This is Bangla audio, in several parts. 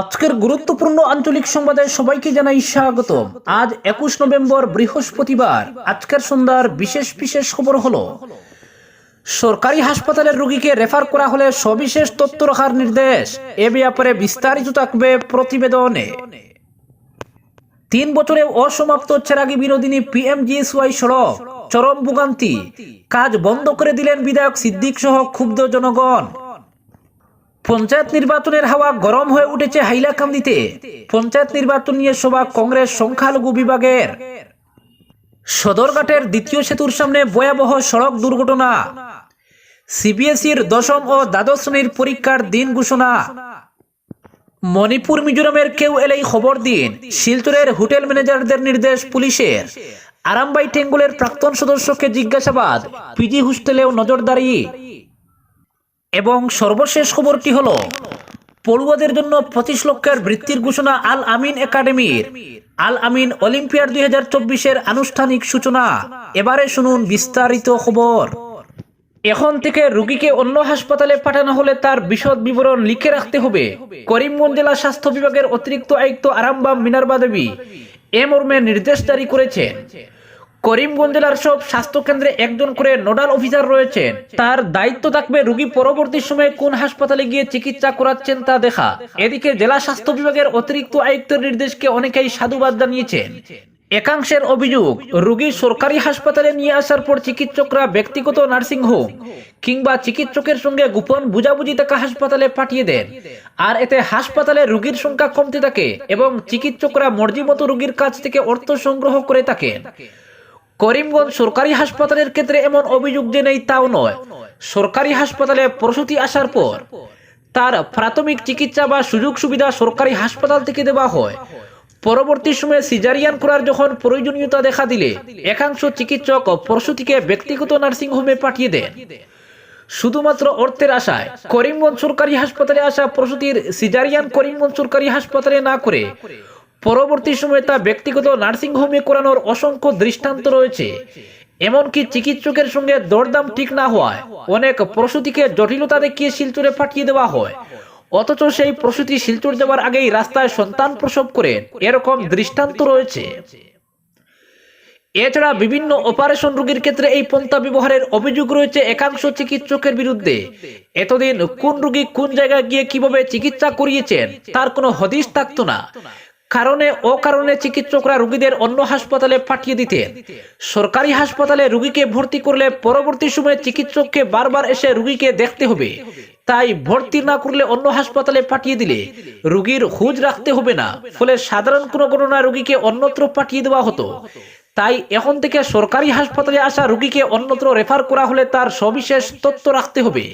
আজকের গুরুত্বপূর্ণ আঞ্চলিক সংবাদে সবাইকে জানাই স্বাগত। আজ একুশ নভেম্বর, বৃহস্পতিবার। আজকের সন্ধ্যার বিশেষ বিশেষ খবর হলো, সরকারি হাসপাতালের রোগীকে রেফার করা হলে সবিশেষ তথ্য রাখার নির্দেশ। এ ব্যাপারে বিস্তারিত থাকবে প্রতিবেদনে। তিন বছরে অসমাপ্ত চেরাগি বিনোদিনী পিএমজিএসওয়াই সড়ক, চরম ভোগান্তি। কাজ বন্ধ করে দিলেন বিধায়ক সিদ্দিক সহ ক্ষুব্ধ জনগণ। পঞ্চায়েত নির্বাচনের হাওয়া গরম হয়ে উঠেছে হাইলাকান্দিতে। পঞ্চায়েত নির্বাচন নিয়ে সভা কংগ্রেস সংখ্যালঘু বিভাগের। সদরঘাটের দ্বিতীয় সেতুর সামনে ভয়াবহ সড়ক দুর্ঘটনা। সিবিএসইর দশম ও দ্বাদশ শ্রেণির পরীক্ষার দিন ঘোষণা। মণিপুর, মিজোরামের কেউ এলেই খবর দিন। শিলচরের হোটেল ম্যানেজারদের নির্দেশ পুলিশের। আরামবাই টেঙ্গুলের প্রাক্তন সদস্যকে জিজ্ঞাসাবাদ। পিজি হোস্টেলেও নজরদারি। এবং সর্বশেষ খবরটি হলো, পড়ুয়াদের জন্য পঁচিশ লক্ষের বৃত্তির ঘোষণা আল আমিন একাডেমির। আল আমিন অলিম্পিয়াড দুই হাজার চব্বিশের আনুষ্ঠানিক সূচনা। এবারে শুনুন বিস্তারিত খবর। এখন থেকে রোগীকে অন্য হাসপাতালে পাঠানো হলে তার বিশদ বিবরণ লিখে রাখতে হবে। করিমগঞ্জ জেলা স্বাস্থ্য বিভাগের অতিরিক্ত আয়ুক্ত আরামবাম মিনারবা দেবী এ মর্মে নির্দেশ জারি করেছেন করিমগঞ্জ জেলার সব স্বাস্থ্য কেন্দ্রে একজন করে নোডাল অফিসার রয়েছেন তার দায়িত্ব থাকবে রোগী পরবর্তী সময়ে কোন হাসপাতালে গিয়ে চিকিৎসা করাচ্ছেন তা দেখা। এদিকে জেলা স্বাস্থ্য বিভাগের অতিরিক্ত আয়ুক্তের নির্দেশকে অনেকেই সাধুবাদ জানিয়েছেন। একাংশের অভিযোগ, রোগী সরকারি হাসপাতালে নিয়ে আসার পর চিকিৎসকরা ব্যক্তিগত নার্সিং হোম কিংবা চিকিৎসকের সঙ্গে গোপন বুঝাবুঝি থাকা হাসপাতালে পাঠিয়ে দেন। আর এতে হাসপাতালে রোগীর সংখ্যা কমতে থাকে এবং চিকিৎসকরা মর্জি মতো রোগীর কাছ থেকে অর্থ সংগ্রহ করে থাকেন। করিমগঞ্জ সরকারি হাসপাতালের ক্ষেত্রে এমন অভিযোগ যে নেই তাও নয়। সরকারি হাসপাতালে প্রসূতি আসার পর তার প্রাথমিক চিকিৎসা বা সুযোগ সুবিধা সরকারি হাসপাতাল থেকে দেওয়া হয়। পরবর্তী সময়ে সিজারিয়ান করার যখন প্রয়োজনীয়তা দেখা দিলে, একাংশ চিকিৎসক প্রসূতিকে ব্যক্তিগত নার্সিং হোমে পাঠিয়ে দেন। শুধুমাত্র অর্থের আশায় করিমগঞ্জ সরকারি হাসপাতালে আসা প্রসূতির সিজারিয়ান করিমগঞ্জ সরকারি হাসপাতালে না করে পরবর্তী সময়ে তা ব্যক্তিগত নার্সিং হোমে করানোর অসংখ্য দৃষ্টান্ত রয়েছে। এমনকি চিকিৎসকের সঙ্গে দরদাম ঠিক না হওয়ায় অনেক প্রসূতিকে জটিলতা দেখিয়ে শিলচরে পাঠিয়ে দেওয়া হয়। অথচ সেই প্রসূতি শিলচর যাওয়ার আগেই রাস্তায় সন্তান প্রসব করেন এরকম দৃষ্টান্ত রয়েছে। এছাড়া বিভিন্ন অপারেশন রোগীর ক্ষেত্রে এই পন্থা ব্যবহারের অভিযোগ রয়েছে একাংশ চিকিৎসকের বিরুদ্ধে। এতদিন কোন রোগী কোন জায়গায় গিয়ে কীভাবে চিকিৎসা করিয়েছেন, তার কোনো হদিশ থাকতো না। কারণে অকারণে চিকিৎসকরা রোগীদের অন্য হাসপাতালে পাঠিয়ে দিতেন সরকারি হাসপাতালে রোগীকে ভর্তি করলে পরবর্তী সময়ে চিকিৎসককে বারবার এসে রোগীকে দেখতে হবে। তাই ভর্তি না করলে অন্য হাসপাতালে পাঠিয়ে দিলে রোগীর খোঁজ রাখতে হবে না। ফলে সাধারণ কোনো ঘটনা রোগীকে অন্যত্র পাঠিয়ে দেওয়া হতো। তাই এখন থেকে সরকারি হাসপাতালে আসা রোগীকে অন্যত্র রেফার করা হলে তার সবিশেষ তথ্য রাখতে হবে।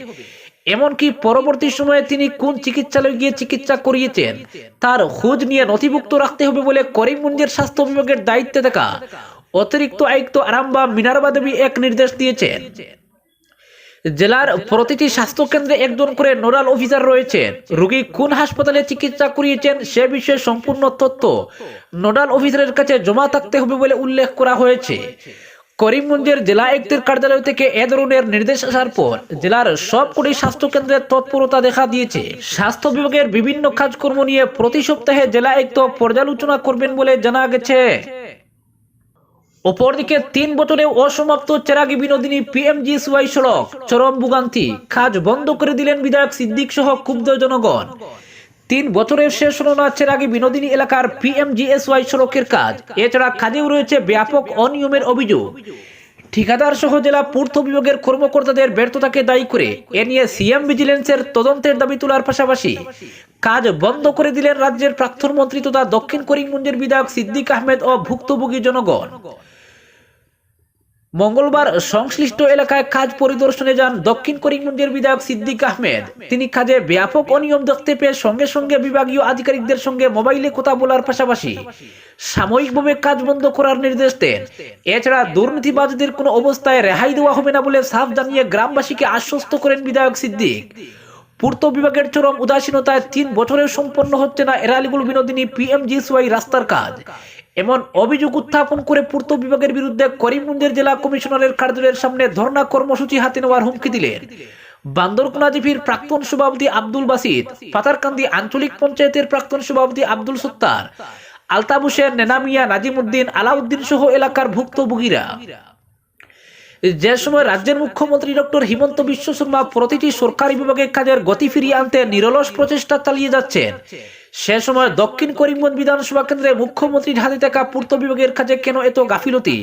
এমনকি পরবর্তী সময়ে তিনি কোন চিকিৎসালয়ে গিয়ে চিকিৎসা করিয়েছেন, তার খোঁজ নিয়ে নথিভুক্ত রাখতে হবে বলে করিমগঞ্জের স্বাস্থ্য বিভাগের দায়িত্বে থাকা অতিরিক্ত আয়ুক্ত আরামবা মিনারবা দেবী এক নির্দেশ দিয়েছেন। জেলার প্রতিটি স্বাস্থ্য কেন্দ্রে একজন করে নোডাল অফিসার রয়েছেন রোগী কোন হাসপাতালে চিকিৎসা করিয়েছেন সে বিষয়ে সম্পূর্ণ তথ্য নোডাল অফিসারের কাছে জমা থাকতে হবে বলে উল্লেখ করা হয়েছে। করিমগঞ্জের জেলা আয়ুক্তের কার্যালয় থেকে এ ধরনের নির্দেশ আসার পর জেলার সবকটি স্বাস্থ্য কেন্দ্রের তৎপরতা দেখা দিয়েছে। স্বাস্থ্য বিভাগের বিভিন্ন কাজকর্ম নিয়ে প্রতি সপ্তাহে জেলা আয়ুক্ত পর্যালোচনা করবেন বলে জানা গেছে। অপরদিকে তিন বছরে অসমাপ্ত চেরাগি বিনোদিনী পিএমজিএসওয়াই সড়ক, চরম ভোগান্তি, কাজ বন্ধ করে দিলেন বিধায়ক সিদ্দিক সহ ক্ষুব্ধ জনগণ। তিন বছরের শেষ হল না চেরাগি বিনোদিনী এলাকার পিএমজিএসওয়াই সড়কের কাজ। এছাড়া কাজেও রয়েছে ব্যাপক অনিয়মের অভিযোগ। ঠিকাদার সহ জেলা পূর্ত বিভাগের কর্মকর্তাদের ব্যর্থতাকে দায়ী করে এ নিয়ে সিএম ভিজিলেন্সের তদন্তের দাবি তোলার পাশাপাশি কাজ বন্ধ করে দিলেন রাজ্যের প্রাক্তন মন্ত্রী তথা দক্ষিণ করিমগঞ্জের বিধায়ক সিদ্দিক আহমেদ ও ভুক্তভোগী জনগণ। মঙ্গলবার সংশ্লিষ্ট এলাকায় কাজ পরিদর্শনে যান দক্ষিণ করিমগঞ্জের বিধায়ক সিদ্দিক আহমেদ। তিনি কাজে ব্যাপক অনিয়ম দেখতে পেয়ে সঙ্গে সঙ্গে বিভাগীয় আধিকারিকদের সঙ্গে মোবাইলে কথা বলার পাশাপাশি সাময়িকভাবে কাজ বন্ধ করার নির্দেশ দেন। এছাড়া দুর্নীতিবাজদের কোনো অবস্থায় রেহাই দেওয়া হবে না বলে সাফ জানিয়ে গ্রামবাসীকে আশ্বস্ত করেন বিধায়ক সিদ্দিক। পূর্ত বিভাগের চরম উদাসীনতায় তিন বছরেও সম্পন্ন হচ্ছে না এরালিগুল বিনোদিনী পিএমজিএসওয়াই রাস্তার কাজ। এমন অভিযোগ উত্থাপন করে পূর্ত বিভাগের বিরুদ্ধে করিমগঞ্জের জেলা কমিশনারের কার্যালয়ের সামনে ধর্ণা কর্মসূচি হাতে নেওয়ার হুমকি দিলেন বান্দরকোনা জিপির প্রাক্তন সভাপতি আব্দুল বাসিদ, পাতারকান্দি আঞ্চলিক পঞ্চায়েতের প্রাক্তন সভাপতি আব্দুল সত্তার আলতাব হোসেন, নেনামিয়া, নাজিমুদ্দিন, আলাউদ্দিন সহ এলাকার ভুক্তভোগীরা। যে সময় রাজ্যের মুখ্যমন্ত্রী ডক্টর হিমন্ত বিশ্ব শর্মা প্রতিটি সরকারি বিভাগের কাজের গতি ফিরিয়ে আনতে নিরলস প্রচেষ্টা চালিয়ে যাচ্ছেন। সে সময় দক্ষিণ করিমগঞ্জ বিধানসভা কেন্দ্রে মুখ্যমন্ত্রীর হাতে থাকা পূর্ত বিভাগের কাজে কেন এত গাফিলতি?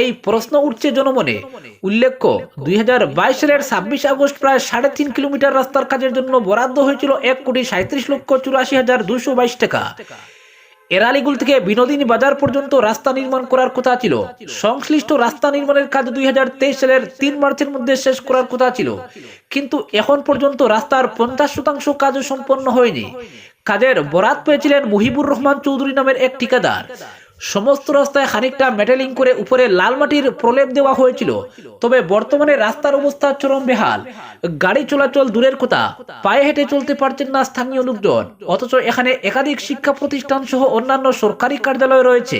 এই প্রশ্ন উঠছে জনমনে। উল্লেখ্য, দুই হাজার বাইশ সালের ছাব্বিশ আগস্ট প্রায় সাড়ে তিন কিলোমিটার রাস্তার কাজের জন্য বরাদ্দ হয়েছিল এক কোটি সাঁত্রিশ লক্ষ চুরাশি হাজার দুশো বাইশ টাকা। এরালিগুল থেকে বিনোদিনী বাজার পর্যন্ত রাস্তা নির্মাণ করার কথা ছিল। সংশ্লিষ্ট রাস্তা নির্মাণের কাজ দুই হাজার তেইশ সালের তিন মার্চের মধ্যে শেষ করার কথা ছিল। কিন্তু এখন পর্যন্ত রাস্তার পঞ্চাশ শতাংশ কাজও সম্পন্ন হয়নি। কাজের বরাত পেয়েছিলেন মুহিবুর রহমান চৌধুরী নামের এক ঠিকাদার। সমস্ত রাস্তায় খানিকটা মেটালিং করে উপরে লাল মাটির প্রলেপ দেওয়া হয়েছিল। তবে বর্তমানে রাস্তার অবস্থা চরম বেহাল। গাড়ি চলাচল দূরের কথা, পায়ে হেঁটে চলতে পারছেন না স্থানীয় লোকজন। অথচ এখানে একাধিক শিক্ষা প্রতিষ্ঠান সহ অন্যান্য সরকারি কার্যালয় রয়েছে।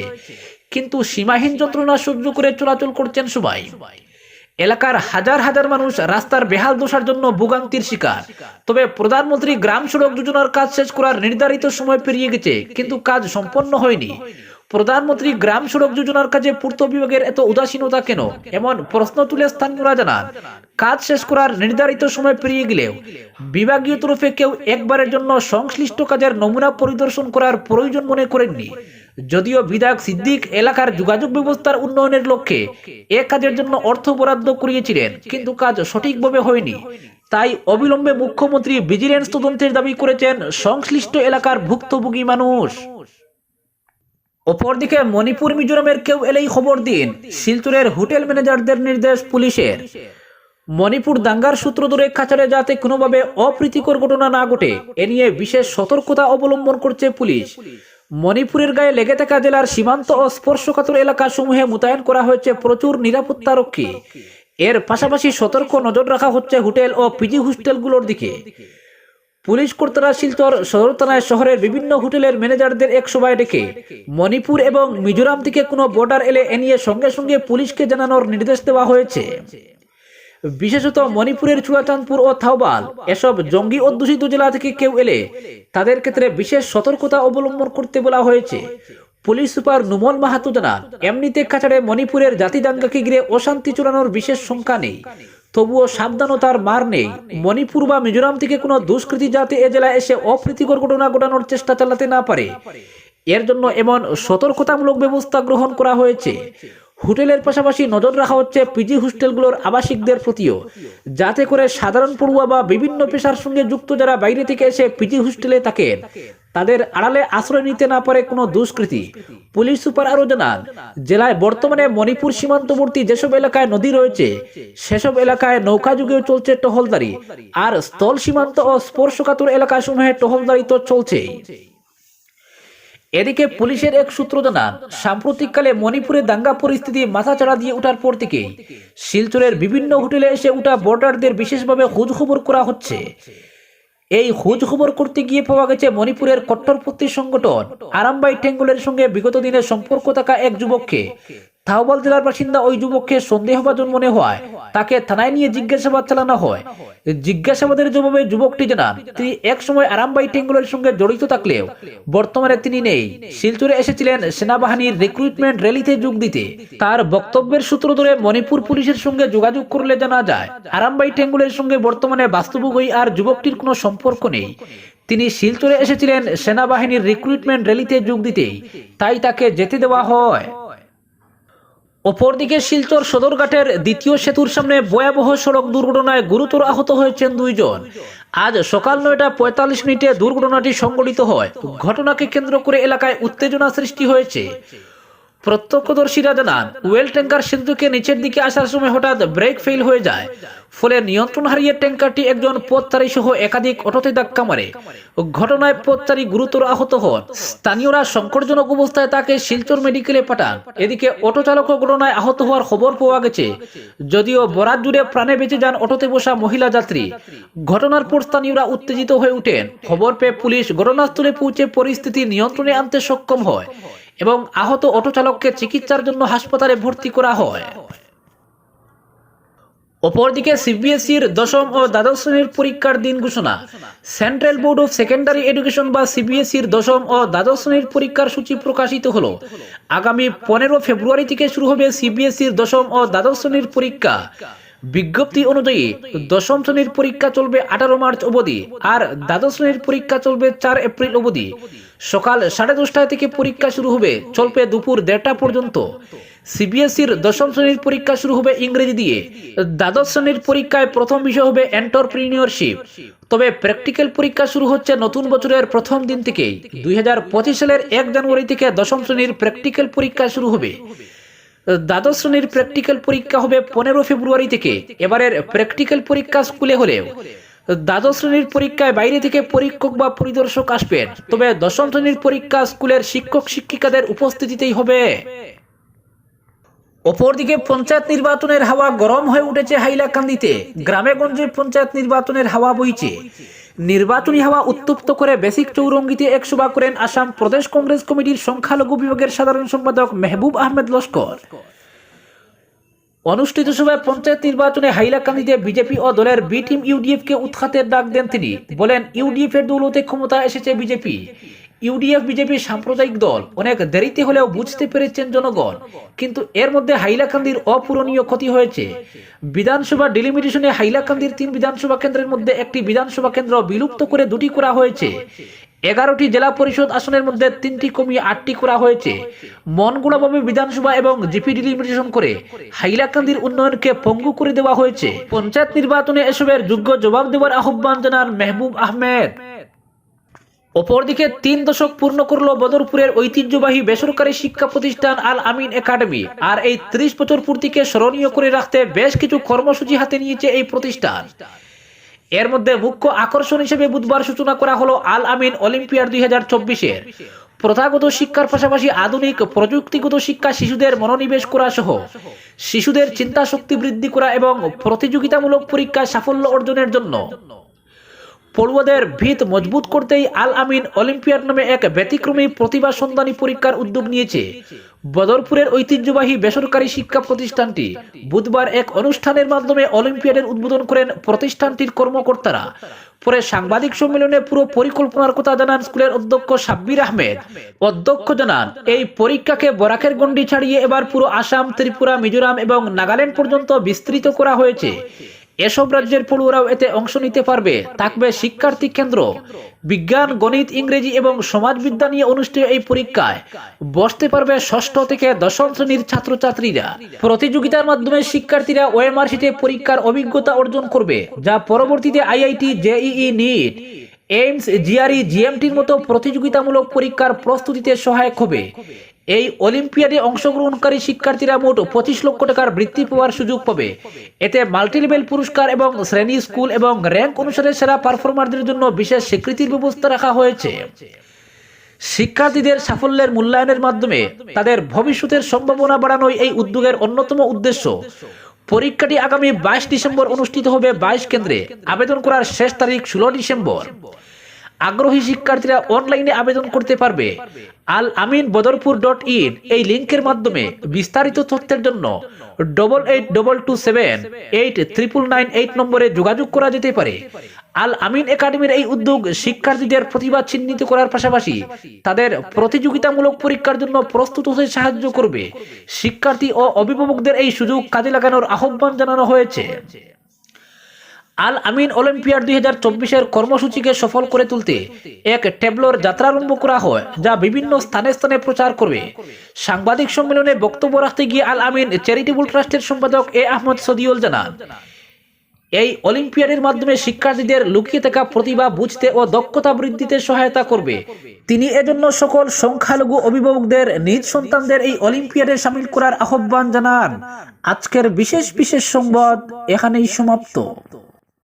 কিন্তু সীমাহীন যন্ত্রণা সহ্য করে চলাচল করছেন সবাই। এলাকার হাজার হাজার মানুষ রাস্তার বেহাল দোষার জন্য ভোগান্তির শিকার। তবে প্রধানমন্ত্রী গ্রাম সড়ক যোজনার কাজ শেষ করার নির্ধারিত সময় পেরিয়ে গেছে, কিন্তু কাজ সম্পন্ন হয়নি। প্রধানমন্ত্রী গ্রাম সড়ক যোজনার কাজে পূর্ত বিভাগের এত উদাসীনতা কেন? এমন প্রশ্ন তুলে স্থানীয়রা জানান। কাজ শেষ করার নির্ধারিত সময় পেরিয়ে গেলেও বিভাগীয় তরফে কেউ একবারের জন্য সংশ্লিষ্ট কাজের নমুনা পরিদর্শন করার প্রয়োজন মনে করেননি। যদিও বিধায়ক সিদ্দিক এলাকার যোগাযোগ ব্যবস্থার উন্নয়নের লক্ষ্যে এ কাজের জন্য অর্থ বরাদ্দ করিয়েছিলেন, কিন্তু কাজ সঠিকভাবে হয়নি। তাই অবিলম্বে মুখ্যমন্ত্রী ভিজিলেন্স তদন্তের দাবি করেছেন সংশ্লিষ্ট এলাকার ভুক্তভোগী মানুষ। অপরদিকে মণিপুর, মিজোরামের কেউ এলেই খবর দিন। শিলচরের হোটেল ম্যানেজারদের নির্দেশ পুলিশের। মণিপুর দাঙ্গার সূত্র ধরে কাছাড়ে যাতে কোনোভাবে অপ্রীতিকর ঘটনা না ঘটে, এ নিয়ে বিশেষ সতর্কতা অবলম্বন করছে পুলিশ। মণিপুরের গায়ে লেগে থাকা জেলার সীমান্ত ও স্পর্শকাতর এলাকা সমূহে মোতায়েন করা হয়েছে প্রচুর নিরাপত্তা রক্ষী। এর পাশাপাশি সতর্ক নজর রাখা হচ্ছে হোটেল ও পিজি হোস্টেলগুলোর দিকে। পুলিশ কর্তারা শিলচর সদর থানায় শহরের বিভিন্ন হোটেলের ম্যানেজারদের এক সভায় ডেকে মণিপুর এবং মিজোরাম থেকে কোনো বর্ডার এলে এ নিয়ে সঙ্গে সঙ্গে পুলিশকে জানানোর নির্দেশ দেওয়া হয়েছে। বিশেষত মণিপুরের চূড়াচাঁদপুর ও থাওবাল, এসব জঙ্গি অধ্যুষিত জেলা থেকে কেউ এলে তাদের ক্ষেত্রে বিশেষ সতর্কতা অবলম্বন করতে বলা হয়েছে। পুলিশ সুপার নুমল মাহাতো জানান, এমনিতে কাছাড়ে মণিপুরের জাতি দাঙ্গাকে ঘিরে অশান্তি চড়ানোর বিশেষ সংখ্যা নেই। তবুও সাবধানতার মার নেই। মণিপুর বা মিজোরাম থেকে কোনো দুষ্কৃতি যাতে এ জেলায় এসে অপ্রীতিকর ঘটনা ঘটানোর চেষ্টা চালাতে না পারে। এর জন্য এমন সতর্কতামূলক ব্যবস্থা গ্রহণ করা হয়েছে। হোটেলের পাশাপাশি নজর রাখা হচ্ছে পিজি হোস্টেলগুলোর আবাসিকদের প্রতিও। যাতে করে সাধারণ পড়ুয়া বা বিভিন্ন পেশার সঙ্গে যুক্ত যারা বাইরে থেকে এসে পিজি হোস্টেলে থাকেন, তাদের আড়ালে আশ্রয় নিতে না পারে কোনো দুষ্কৃতী। পুলিশ সুপার আরও জানান, জেলায় বর্তমানে মণিপুর সীমান্তবর্তী যেসব এলাকায় নদী রয়েছে, সেসব এলাকায় নৌকা যুগেও চলছে টহলদারি। আর স্থল সীমান্ত ও স্পর্শকাতর এলাকাসমূহে টহলদারি তো চলছেই। এদিকে পুলিশের এক সূত্র জানান সাম্প্রতিককালে মণিপুরে দাঙ্গা পরিস্থিতি মাথাচাড়া দিয়ে ওঠার পর থেকে শিলচরের বিভিন্ন হোটেলে এসে ওঠা বর্ডারদের বিশেষভাবে খোঁজ খবর করা হচ্ছে। এই খোঁজ খবর করতে গিয়ে পাওয়া গেছে মণিপুরের কট্টরপন্থী সংগঠন আরামবাই টেঙ্গুলের সঙ্গে বিগত দিনে সম্পর্ক থাকা এক যুবককে। থাওবাল জেলার বাসিন্দা ওই যুবককে সন্দেহভাজন মনে হয় তাকে থানায় নিয়ে জিজ্ঞাসাবাদ চালানো হয়। জিজ্ঞাসাবাদের জবাবে যুবকটি জানান, তিনি এক সময় আরামবাই টেঙ্গুলের সঙ্গে জড়িত থাকলেও বর্তমানে তিনি নেই। শিলচরে এসেছিলেন সেনাবাহিনীর রিক্রুটমেন্ট র্যালিতে যোগ দিতে। তার বক্তব্যের সূত্র ধরে মণিপুর পুলিশের সঙ্গে যোগাযোগ করলে জানা যায়, আরামবাই টেঙ্গুলের সঙ্গে বর্তমানে বাস্তবগই আর যুবকটির কোনো সম্পর্ক নেই। তিনি শিলচরে এসেছিলেন সেনাবাহিনীর রিক্রুটমেন্ট র্যালিতে যোগ দিতেই, তাই তাকে যেতে দেওয়া হয়। অপরদিকে শিলচর সদরঘাটের দ্বিতীয় সেতুর সামনে ভয়াবহ সড়ক দুর্ঘটনায় গুরুতর আহত হয়েছেন দুইজন। আজ সকাল নয়টা পঁয়তাল্লিশ মিনিটে দুর্ঘটনাটি সংঘটিত হয়। ঘটনাকে কেন্দ্র করে এলাকায় উত্তেজনা সৃষ্টি হয়েছে। প্রত্যক্ষদর্শীরা জানান, ওয়েল ট্যাঙ্কার সেতু থেকে নিচের দিকে আসার সময় হঠাৎ ব্রেক ফেল হয়ে যায়। ফলে নিয়ন্ত্রণ হারিয়ে ট্যাঙ্কারটি একজন পথচারী সহ একাধিক অটোতে ধাক্কা মারে। ঘটনায় পথচারী গুরুতর আহত হন। স্থানীয়রা সংকটজনক অবস্থায় তাকে শিলচর মেডিকেলে পাঠান। এদিকে অটো চালক ঘটনায় আহত হওয়ার খবর পাওয়া গেছে। যদিও বরাত জুড়ে প্রাণে বেঁচে যান অটোতে বসা মহিলা যাত্রী। ঘটনার পর স্থানীয়রা উত্তেজিত হয়ে ওঠেন খবর পেয়ে পুলিশ ঘটনাস্থলে পৌঁছে পরিস্থিতি নিয়ন্ত্রণে আনতে সক্ষম হয়। এবং আহত অটো চালককে চিকিৎসার জন্য হাসপাতালে ভর্তি করা হয়। অপরদিকে সিবিএসইর দশম ও দ্বাদশ শ্রেণির পরীক্ষার দিন ঘোষণা। Central board of secondary education বা সিবিএসইর দশম ও দ্বাদশ শ্রেণির পরীক্ষার সূচি প্রকাশিত হলো। আগামী পনেরো ফেব্রুয়ারি থেকে শুরু হবে সিবিএসইর দশম ও দ্বাদশ শ্রেণির পরীক্ষা। বিজ্ঞপ্তি অনুযায়ী দশম শ্রেণির পরীক্ষা চলবে আঠারো মার্চ অবধি আর দ্বাদশ শ্রেণির পরীক্ষা চলবে চার এপ্রিল অবধি। সকাল সাড়ে দশটা থেকে পরীক্ষা শুরু হবে। চলবে দুপুর দেড়টা পর্যন্ত। সিবিএসইর দশম শ্রেণির পরীক্ষা শুরু হবে ইংরেজি দিয়ে। দ্বাদশ শ্রেণির পরীক্ষায় প্রথম বিষয় হবে এন্টারপ্রিনিয়রশিপ। তবে প্র্যাকটিক্যাল পরীক্ষা শুরু হচ্ছে নতুন বছরের প্রথম দিন থেকেই। দুই হাজার পঁচিশ সালের এক জানুয়ারি থেকে দশম শ্রেণির প্র্যাকটিক্যাল পরীক্ষা শুরু হবে। দ্বাদশ শ্রেণির প্র্যাকটিক্যাল পরীক্ষা হবে পনেরো ফেব্রুয়ারি থেকে। এবারের প্র্যাকটিক্যাল পরীক্ষা স্কুলে হলেও। দ্বাদশ শ্রেণির পরীক্ষায় বাইরে থেকে পরীক্ষক বা পরিদর্শক আসবেন। তবে দশম শ্রেণির পরীক্ষা স্কুলের শিক্ষক, শিক্ষিকাদের উপস্থিতিতেই হবে। অপরদিকে পঞ্চায়েত নির্বাচনের হাওয়া গরম হয়ে উঠেছে হাইলাকান্দিতে। গ্রামে গঞ্জে পঞ্চায়েত নির্বাচনের হাওয়া বইছে। নির্বাচনী হাওয়া উত্তপ্ত করে বেসিক চৌরঙ্গিতে এক সভা করেন আসাম প্রদেশ কংগ্রেস কমিটির সংখ্যালঘু বিভাগের সাধারণ সম্পাদক মেহবুব আহমেদ লস্কর। অনুষ্ঠিত সভায় পঞ্চায়েত নির্বাচনে হাইলাকান্দিতে বিজেপি ও দলের বি টিম ইউডিএফ কে উৎখাতের ডাক দেন তিনি। বলেন ইউডিএফ এর দৌলতে ক্ষমতা এসেছে বিজেপি। ইউডিএফ বিজেপি সাম্প্রদায়িক দল। অনেক দেরিতে হলেও বুঝতে পেরেছেন জনগণ। কিন্তু এর মধ্যে হাইলাকান্দির অপূরণীয় ক্ষতি হয়েছে। বিধানসভা ডিলিমিটেশনে হাইলাকান্দির তিন বিধানসভা কেন্দ্রের মধ্যে একটি বিধানসভা কেন্দ্র বিলুপ্ত করে দুটি করা হয়েছে। এগারোটি জেলা পরিষদ আসনের মধ্যে তিনটি কমিয়ে আটটি করা হয়েছে। মনগুড়াভাবে বিধানসভা এবং জিপি ডিলিমিটেশন করে হাইলাকান্দির উন্নয়নকে পঙ্গু করে দেওয়া হয়েছে। পঞ্চায়েত নির্বাচনে এসবের যোগ্য জবাব দেওয়ার আহ্বান জানান মেহবুব আহমেদ। অপরদিকে তিন দশক পূর্ণ করল বদরপুরের ঐতিহ্যবাহী বেসরকারি শিক্ষা প্রতিষ্ঠান আল আমিন একাডেমি আর এই ত্রিশ বছর পূর্তিকে স্মরণীয় করে রাখতে বেশ কিছু কর্মসূচি হাতে নিয়েছে এই প্রতিষ্ঠান। এর মধ্যে মুখ্য আকর্ষণ হিসেবে বুধবার সূচনা করা হলো আল আমিন অলিম্পিয়াড দুই হাজার চব্বিশের প্রথাগত শিক্ষার পাশাপাশি আধুনিক প্রযুক্তিগত শিক্ষা শিশুদের মনোনিবেশ করা সহ শিশুদের চিন্তা শক্তি বৃদ্ধি করা এবং প্রতিযোগিতামূলক পরীক্ষায় সাফল্য অর্জনের জন্য পড়ুয়াদের ভিত মজবুত করতেই আল আমিন অলিম্পিয়াড নামে এক ব্যতিক্রমী প্রতিভা সন্ধানী পরীক্ষার উদ্যোগ নিয়েছে। বদরপুরের ঐতিহ্যবাহী বেসরকারি শিক্ষা প্রতিষ্ঠানটি বুধবার এক অনুষ্ঠানের মাধ্যমে অলিম্পিয়াডের উদ্বোধন করেন প্রতিষ্ঠানটির কর্মকর্তারা। পরে সাংবাদিক সম্মেলনে পুরো পরিকল্পনার কথা জানান স্কুলের অধ্যক্ষ সাব্বির আহমেদ। অধ্যক্ষ জানান, এই পরীক্ষাকে বরাকের গণ্ডি ছাড়িয়ে এবার পুরো আসাম, ত্রিপুরা, মিজোরাম এবং নাগাল্যান্ড পর্যন্ত বিস্তৃত করা হয়েছে। এসব রাজ্যের পড়ুয়ারাও এতে অংশ নিতে পারবে। থাকবে শিক্ষার্থী কেন্দ্র। বিজ্ঞান, গণিত, ইংরেজি এবং সমাজবিদ্যা নিয়ে অনুষ্ঠিত এই পরীক্ষায় বসতে পারবে ষষ্ঠ থেকে দশম শ্রেণির ছাত্রছাত্রীরা। প্রতিযোগিতার মাধ্যমে শিক্ষার্থীরা ওএমআর পরীক্ষার অভিজ্ঞতা অর্জন করবে, যা পরবর্তীতে IIT, JEE, NEET, AIIMS, GRE, জিএমটির মতো প্রতিযোগিতামূলক পরীক্ষার প্রস্তুতিতে সহায়ক হবে। এই অলিম্পিয়াডে অংশগ্রহণকারী শিক্ষার্থীরা মোট পঁচিশ লক্ষ টাকার বৃত্তি পাওয়ার সুযোগ পাবে। এতে মাল্টিলেভেল পুরস্কার এবং শ্রেণি স্কুল এবং র্যাঙ্ক অনুসারে সেরা পারফরমারদের জন্য বিশেষ স্বীকৃতির ব্যবস্থা রাখা হয়েছে। শিক্ষার্থীদের সাফল্যের মূল্যায়নের মাধ্যমে তাদের ভবিষ্যতের সম্ভাবনা বাড়ানোই এই উদ্যোগের অন্যতম উদ্দেশ্য। পরীক্ষাটি আগামী বাইশ ডিসেম্বর অনুষ্ঠিত হবে বাইশ কেন্দ্রে। আবেদন করার শেষ তারিখ ষোলো ডিসেম্বর। আগ্রহী শিক্ষার্থীরা অনলাইনে আবেদন করতে পারবে। আল আমিন বদরপুর ডট ইন এই লিঙ্কের মাধ্যমে বিস্তারিত তথ্যের জন্য double eight double two seven eight triple nine eight নম্বরে যোগাযোগ করা যেতে পারে। আল আমিন একাডেমির এই উদ্যোগ শিক্ষার্থীদের প্রতিভা চিহ্নিত করার পাশাপাশি তাদের প্রতিযোগিতামূলক পরীক্ষার জন্য প্রস্তুত হতে সাহায্য করবে। শিক্ষার্থী ও অভিভাবকদের এই সুযোগ কাজে লাগানোর আহ্বান জানানো হয়েছে। আল আমিন অলিম্পিয়াড দুই হাজার চব্বিশের কর্মসূচিকে সফল করে তুলতে এক ট্যাবলোর যাত্রা আরম্ভ করা হয়, যা বিভিন্ন স্থানে স্থানে প্রচার করবে। সাংবাদিক সম্মেলনে বক্তব্য রাখতে গিয়ে আল আমিন চ্যারিটেবল ট্রাস্টের সম্পাদক এ আহমদ সদিউল জানান, এই অলিম্পিয়াডের মাধ্যমে শিক্ষার্থীদের লুকিয়ে থাকা প্রতিভা বুঝতে ও দক্ষতা বৃদ্ধিতে সহায়তা করবে। তিনি এজন্য সকল সংখ্যালঘু অভিভাবকদের, নিজ সন্তানদের এই অলিম্পিয়াডে সামিল করার আহ্বান জানান। আজকের বিশেষ বিশেষ সংবাদ এখানেই সমাপ্ত।